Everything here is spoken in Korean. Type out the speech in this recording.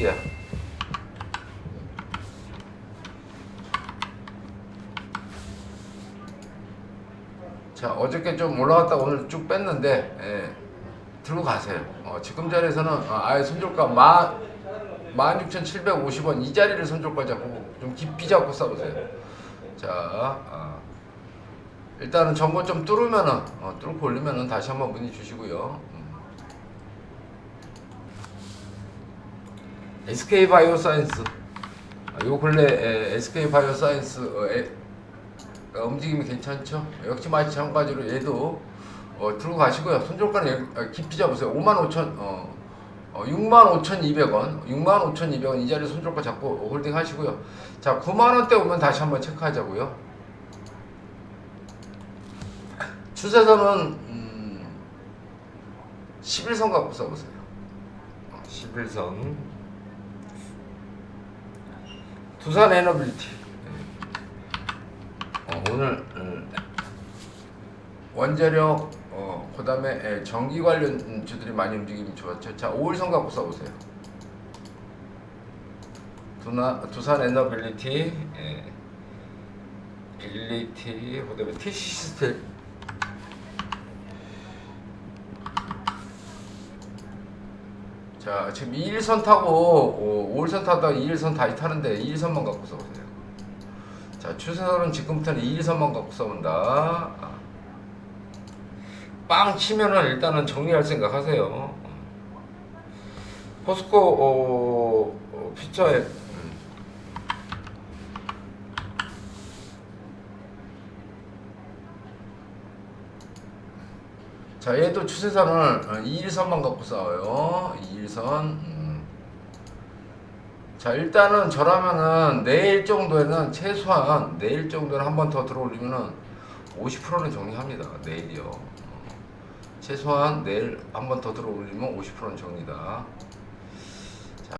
개야. 자 어저께 좀 올라갔다 오늘 쭉 뺐는데 예, 들고 가세요. 어, 지금 자리에서는 어, 아예 손절가 마 16,750원 이 자리를 손절가 잡고 좀 깊이 잡고 싸보세요. 자 아, 일단은 전고 좀 뚫으면은 어, 뚫고 올리면은 다시 한번 문의 주시고요. SK 바이오사이언스 아, 요 근래 에, SK 바이오사이언스 어, 에, 어, 움직임이 괜찮죠? 역시 마찬가지로 얘도 어, 들고 가시고요. 손절가는 어, 깊이 잡으세요. 5만 5천 어, 어, 6만 5,200원, 6만 5,200원 이 자리 손절가 잡고 홀딩 하시고요. 자, 9만 원대 오면 다시 한번 체크하자고요. 추세선은 음, 11선 갖고 써보세요. 어, 11선. 두산 에너빌리티. 어, 오늘 음, 원자력 어, 그 다음에 예, 전기 관련 주들이 많이 움직임이 좋았죠. 자, 5일선 갖고 써보세요. 두나, 두산 에너빌리티, 예, 빌리티, 그다음에 TC스텔. 자, 지금 2일선 타고 어, 5일선 타다가 2일선 다시 타는데 2일선만 갖고 써보세요. 자, 추세선은 지금부터는 2일선만 갖고 써본다. 아. 빵 치면은 일단은 정리할 생각 하세요. 포스코 어, 어, 피처에 자, 얘 또 추세선을 2일선만 갖고 싸워요. 2일선. 음. 자, 일단은 저라면은 내일 정도에는 최소한 내일 정도는 한 번 더 들어올리면은 50%는 정리합니다. 내일이요. 어. 최소한 내일 한 번 더 들어올리면 50%는 정리다. 자.